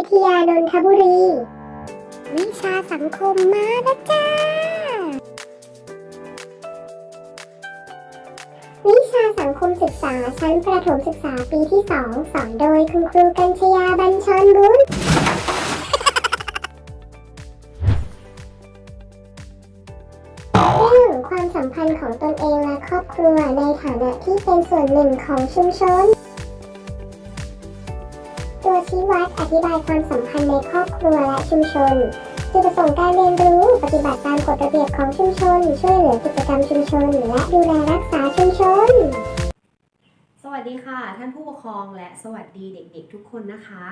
วิทยานนทบุรี วิชาสังคมมาแล้วจ้า วิชาสังคมศึกษาชั้นประถมศึกษาปีที่2สอนโดยคุณครูกัญชยาบัญชรบุญเรื่องความสัมพันธ์ของตนเองและครอบครัวในฐานะที่เป็นส่วนหนึ่งของชุมชน ตัวชี้วัดอธิบายความสัมพันธ์ในครอบครัวและชุมชนจุดประสงค์การเรียนรู้ปฏิบัติตามกฎระเบียบของชุมชน ช่วยเหลือกิจกรรมชุมชน และดูแลรักษาชุมชน สวัสดีค่ะ ท่านผู้ปกครองและสวัสดีเด็กๆ ทุกคนนะคะ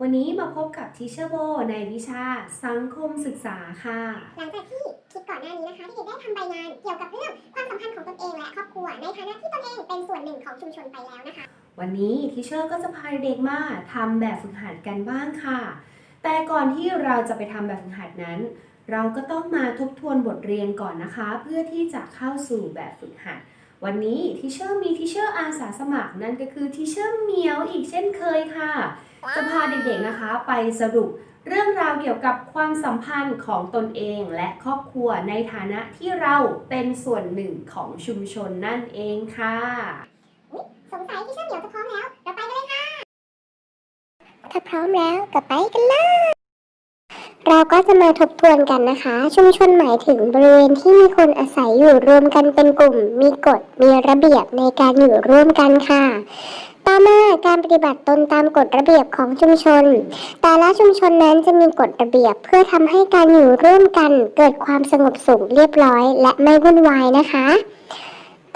วันนี้มาพบกับทีเชอร์โบในวิชาสังคมศึกษาค่ะ หลังจากที่คลิปก่อนหน้านี้นะคะที่เด็กได้ทำใบงานเกี่ยวกับเรื่องความสัมพันธ์ของตนเองและครอบครัวในฐานะที่ตนเองเป็นส่วนหนึ่งของชุมชนไปแล้วนะคะ วันนี้ทีเชอร์ก็จะพาเด็กมาทำแบบฝึกหัดกันบ้างค่ะ แต่ก่อนที่เราจะไปทำแบบฝึกหัดนั้น เราก็ต้องมาทบทวนบทเรียนก่อนนะคะ เพื่อที่จะเข้าสู่แบบฝึกหัด วันนี้ทีเชอร์มีทีเชอร์อาสาสมัครนั่นก็คือทีเชอร์เมียวอีกเช่นเคยค่ะ จะพาเด็กๆนะคะไปสรุปเรื่องราวเกี่ยวกับความสัมพันธ์ของตนเองและครอบครัวในฐานะที่เราเป็นส่วนหนึ่งของชุมชนนั่นเองค่ะ สงสัยที่เชื่อเหมียวจะพร้อมแล้ว เราไปกันเลยค่ะ ถ้าพร้อมแล้วก็ไปกันเลย เราก็จะมาทบทวนกันนะคะ ชุมชนหมายถึงบริเวณที่มีคนอาศัยอยู่รวมกันเป็นกลุ่ม มีกฎ มีระเบียบในการอยู่ร่วมกันค่ะต่อมาการปฏิบัติตนตามกฎระเบียบของชุมชน แต่ละชุมชนนั้นจะมีกฎระเบียบเพื่อทำให้การอยู่ร่วมกัน เกิดความสงบสุขเรียบร้อย และไม่วุ่นวายนะคะ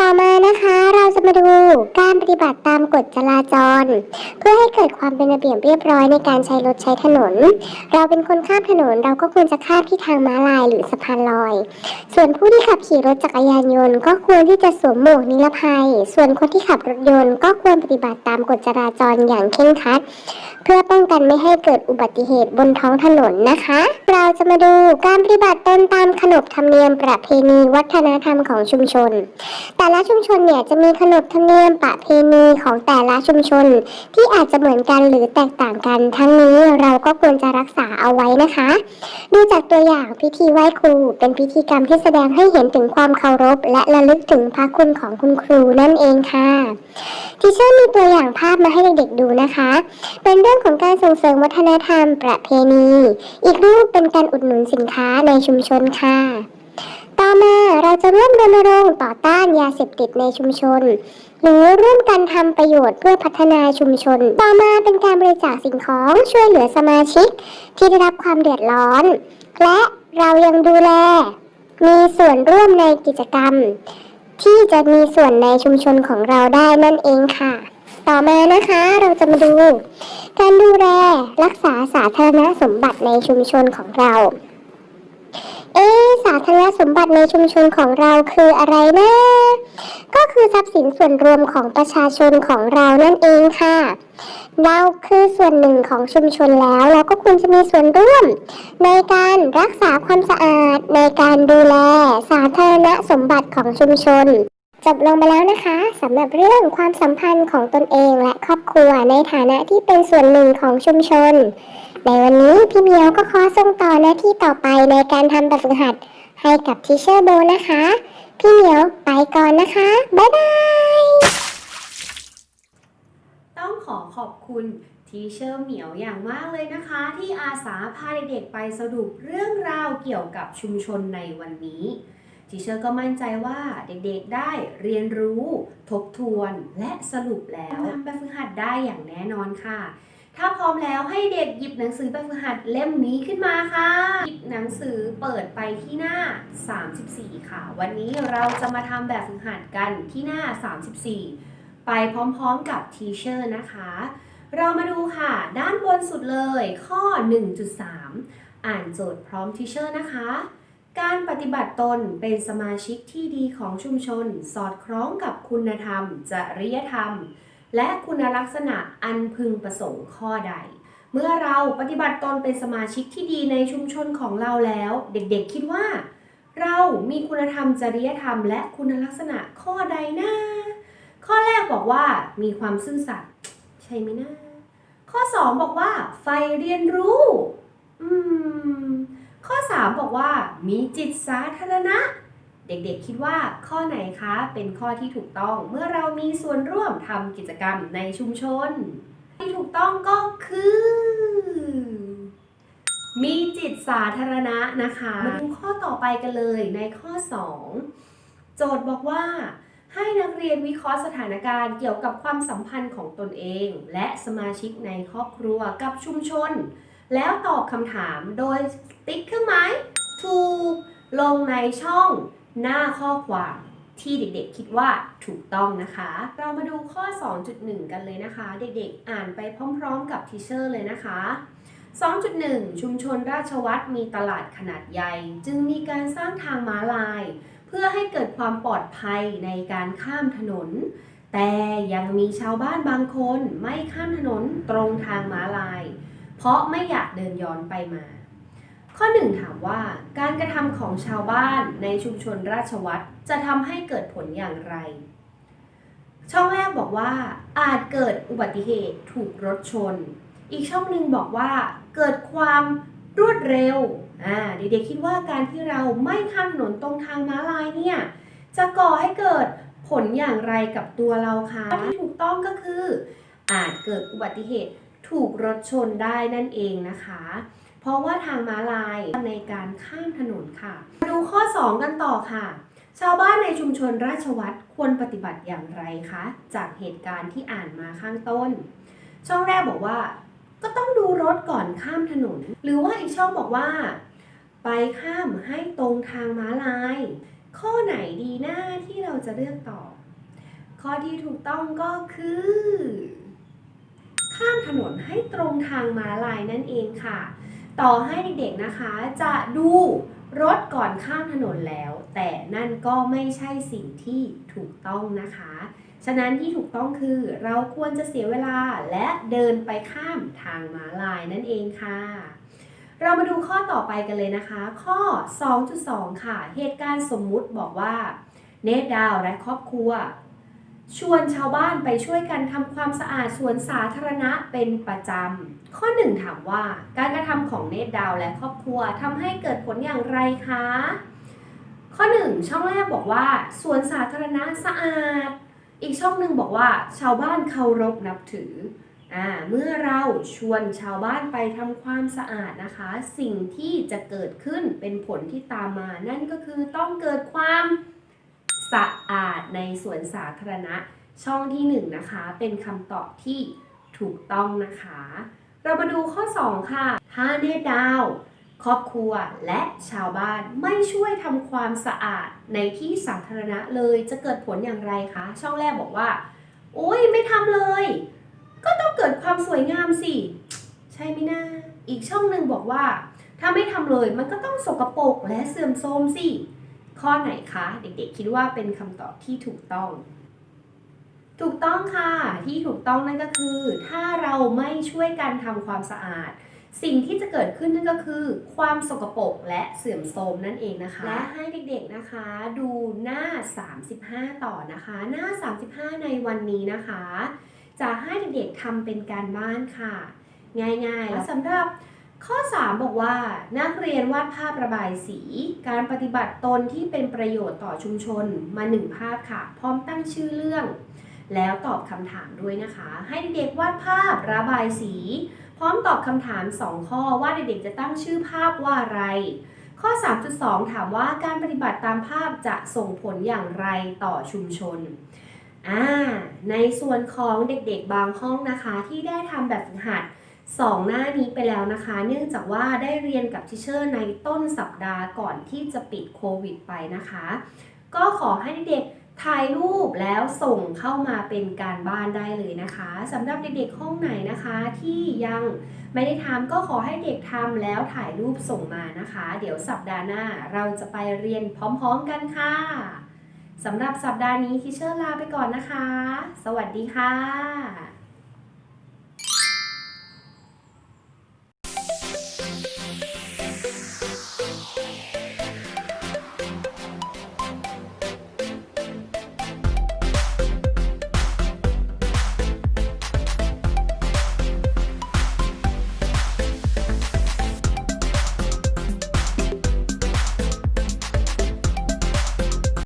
ต่อมานะคะเราจะมาดูการปฏิบัติตามกฎจราจร เพื่อให้เกิดความเป็นระเบียบเรียบร้อยในการใช้รถใช้ถนน เราเป็นคนข้ามถนนเราก็ควรจะข้ามที่ทางม้าลายหรือสะพานลอย ส่วนผู้ที่ขับขี่รถจักรยานยนต์ ก็ควรที่จะสวมหมวกนิรภัย ส่วนคนที่ขับรถยนต์ ก็ควรปฏิบัติตามกฎจราจรอย่างเคร่งครัด เพื่อป้องกันไม่ให้เกิดอุบัติเหตุบนท้องถนนนะคะ เราจะมาดูการปฏิบัติตนตามขนบธรรมเนียมประเพณีวัฒนธรรมของชุมชนแต่แต่ละชุมชนเนี่ยจะมีขนบธรรมเนียมประเพณีของแต่ละชุมชน ที่อาจจะเหมือนกันหรือแตกต่างกัน ทั้งนี้เราก็ควรจะรักษาเอาไว้นะคะ ดูจากตัวอย่างพิธีไหว้ครู เป็นพิธีกรรมที่แสดงให้เห็นถึงความเคารพ และระลึกถึงพระคุณของคุณครูนั่นเองค่ะทีเชอร์มีตัวอย่างภาพมาให้เด็กๆดูนะคะ เป็นเรื่องของการส่งเสริมวัฒนธรรมประเพณี อีกรูปเป็นการอุดหนุนสินค้าในชุมชนค่ะ ต่อมาเราจะร่วมรณรงค์ต่อต้านยาเสพติดในชุมชน หรือร่วมกันทำประโยชน์เพื่อพัฒนาชุมชน ต่อมาเป็นการบริจาคสิ่งของช่วยเหลือสมาชิก ที่ได้รับความเดือดร้อน และเรายังดูแล มีส่วนร่วมในกิจกรรม ที่จะมีส่วนในชุมชนของเราได้นั่นเองค่ะ ต่อมานะคะเราจะมาดู การดูแลรักษาสาธารณสมบัติในชุมชนของเรา เอะสาธารณสมบัติในชุมชนของเราคืออะไรนะ ก็คือทรัพย์สินส่วนรวมของประชาชนของเรานั่นเองค่ะ เราคือส่วนหนึ่งของชุมชนแล้วเราก็ควรจะมีส่วนร่วม ในการรักษาความสะอาด ในการดูแล สาธารณสมบัติของชุมชนจบลงไปแล้วนะคะสำหรับเรื่องความสัมพันธ์ของตนเองและครอบครัวในฐานะที่เป็นส่วนหนึ่งของชุมชน ในวันนี้พี่เมียวก็ขอส่งต่อหน้าที่ต่อไปในการทำแบบฝึกหัด ให้กับทีเชอร์โบนะคะ พี่เมียวไปก่อนนะคะ บ๊ายบาย ต้องขอขอบคุณทีเชอร์เหมียวอย่างมากเลยนะคะ ที่อาสาพาเด็กๆไปสรุปเรื่องราวเกี่ยวกับชุมชนในวันนี้ทีเชอร์ก็มั่นใจว่าเด็กๆได้เรียนรู้ ทบทวนและสรุปแล้วทำแบบฝึกหัดได้อย่างแน่นอนค่ะ ถ้าพร้อมแล้วให้เด็กหยิบหนังสือแบบฝึกหัดเล่มนี้ขึ้นมาค่ะ หยิบหนังสือเปิดไปที่หน้า 34 ค่ะ วันนี้เราจะมาทำแบบฝึกหัดกันที่หน้า 34 ไปพร้อมๆกับทีเชอร์นะคะ เรามาดูค่ะ ด้านบนสุดเลยข้อ 1.3 อ่านโจทย์พร้อมทีเชอร์นะคะ การปฏิบัติตนเป็นสมาชิกที่ดีของชุมชน สอดคล้องกับคุณธรรม จริยธรรม และคุณลักษณะอันพึงประสงค์ข้อใด เมื่อเราปฏิบัติตนเป็นสมาชิกที่ดีในชุมชนของเราแล้ว เด็กๆคิดว่า เรามีคุณธรรมจริยธรรม และคุณลักษณะข้อใดนะข้อแรกบอกว่ามีความซื่อสัตย์ใช่ไหมนะข้อ 2 บอกว่า ไฟเรียนรู้อืมข้อ 3 บอกว่า มีจิตสาธารณะ เด็กๆ คิดว่าข้อไหนคะเป็นข้อที่ถูกต้องเมื่อเรามีส่วนร่วมทำกิจกรรมในชุมชน ที่ถูกต้องก็คือ มีจิตสาธารณะนะคะ มาดูข้อต่อไปกันเลยในข้อ 2 โจทย์บอกว่า ให้นักเรียนวิเคราะห์สถานการณ์เกี่ยวกับความสัมพันธ์ของตนเอง และสมาชิกในครอบครัวกับชุมชน แล้วตอบคำถามโดยติ๊กเครื่องหมายถูกลงในช่อง หน้าข้อความที่เด็กๆคิดว่าถูกต้องนะคะ เรามาดูข้อ 2.1 กันเลยนะคะ เด็กๆ อ่านไปพร้อมๆ กับทีเชอร์เลยนะคะ 2.1 ชุมชนราชวัตรมีตลาดขนาดใหญ่ จึงมีการสร้างทางม้าลาย เพื่อให้เกิดความปลอดภัยในการข้ามถนน แต่ยังมีชาวบ้านบางคนไม่ข้ามถนนตรงทางม้าลาย เพราะไม่อยากเดินย้อนไปมา ข้อ 1 ถามว่า การกระทำของชาวบ้านในชุมชนราชวัตรจะทำให้เกิดผลอย่างไร ช่องแรกบอกว่า อาจเกิดอุบัติเหตุถูกรถชน อีกช่องหนึ่งบอกว่า เกิดความรวดเร็วอ่าเด็กๆคิดว่าการที่เราไม่ข้ามถนนตรงทางม้าลายเนี่ยจะก่อให้เกิดผลอย่างไรกับตัวเราคะที่ถูกต้องก็คือ อาจเกิดอุบัติเหตุถูกรถชนได้นั่นเองนะคะ เพราะว่าทางม้าลายในการข้ามถนนค่ะ มาดูข้อ 2 กันต่อค่ะ ชาวบ้านในชุมชนราชวัตรควรปฏิบัติอย่างไรคะ จากเหตุการณ์ที่อ่านมาข้างต้น ช่องแรกบอกว่า ก็ต้องดูรถก่อนข้ามถนน หรือว่าอีกช่องบอกว่า ไปข้ามให้ตรงทางม้าลาย ข้อไหนดีหน้าที่เราจะเลือกตอบข้อที่ถูกต้องก็คือข้ามถนนให้ตรงทางม้าลายนั่นเองค่ะ ต่อให้เด็กๆนะคะจะดูรถก่อนข้ามถนนแล้ว แต่นั่นก็ไม่ใช่สิ่งที่ถูกต้องนะคะ ฉะนั้นที่ถูกต้องคือเราควรจะเสียเวลาและเดินไปข้ามทางม้าลายนั่นเองค่ะ เรามาดูข้อต่อไปกันเลยนะคะ ข้อ 2.2 ค่ะ เหตุการณ์สมมุติบอกว่า เนตดาวและครอบครัว ชวนชาวบ้านไปช่วยกันทำความสะอาดสวนสาธารณะเป็นประจำ ข้อ 1 ถามว่าการกระทำของเนตดาวและครอบครัวทำให้เกิดผลอย่างไรคะ ข้อ 1 ช่องแรกบอกว่าสวนสาธารณะสะอาด อีกช่องหนึ่งบอกว่า ชาวบ้านเคารพนับถืออ่าเมื่อเราชวนชาวบ้านไปทำความสะอาดนะคะ สิ่งที่จะเกิดขึ้นเป็นผลที่ตามมา นั่นก็คือต้องเกิดความสะอาดในสวนสาธารณะ ช่องที่1นงนะคะเป็นคำตอบที่ถูกต้องนะคะ เรามาดูข้อ 2 ค่ะ ถ้าเนตดาว ครอบครัวและชาวบ้านไม่ช่วยทำความสะอาดในที่สาธารณะเลยจะเกิดผลอย่างไรคะ ช่องแรกบอกว่า โอ้ยไม่ทำเลย ก็ต้องเกิดความสวยงามสิ ใช่ไหมนะ อีกช่องหนึ่งบอกว่า ถ้าไม่ทำเลยมันก็ต้องสกปรกและเสื่อมโทรมสิ ข้อไหนคะ เด็กๆ คิดว่าเป็นคำตอบที่ถูกต้อง ถูกต้องค่ะ ที่ถูกต้องนั่นก็คือ ถ้าเราไม่ช่วยกันทำความสะอาด สิ่งที่จะเกิดขึ้นนั่นก็คือ ความสกปรกและเสื่อมโทรมนั่นเองนะคะ และให้เด็กๆนะคะ ดูหน้า 35 ต่อนะคะ หน้า 35 ในวันนี้นะคะ จะให้เด็กๆทำเป็นการบ้านค่ะ ง่ายๆ แล้วสำหรับข้อ 3 บอกว่า นักเรียนวาดภาพระบายสี การปฏิบัติตนที่เป็นประโยชน์ต่อชุมชนมา 1 ภาพค่ะ พร้อมตั้งชื่อเรื่อง แล้วตอบคำถามด้วยนะคะ ให้เด็กๆวาดภาพระบายสี พร้อมตอบคำถาม 2 ข้อว่าเด็กๆจะตั้งชื่อภาพว่าอะไร ข้อ 3.2 ถามว่าการปฏิบัติตามภาพจะส่งผลอย่างไรต่อชุมชนอ่าในส่วนของเด็กๆบางห้องนะคะ ที่ได้ทำแบบฝึกหัด2หน้านี้ไปแล้วนะคะ เนื่องจากว่าได้เรียนกับทิเชอร์ในต้นสัปดาห์ก่อนที่จะปิดโควิดไปนะคะ ก็ขอให้เด็ก ถ่ายรูปแล้วส่งเข้ามาเป็นการบ้านได้เลยนะคะสำหรับเด็กๆห้องไหนนะคะที่ยังไม่ได้ทำก็ขอให้เด็กทำแล้วถ่ายรูปส่งมานะคะ เดี๋ยวสัปดาห์หน้าเราจะไปเรียนพร้อมๆกันค่ะสำหรับสัปดาห์นี้ทิเชอร์ลาไปก่อนนะคะ สวัสดีค่ะ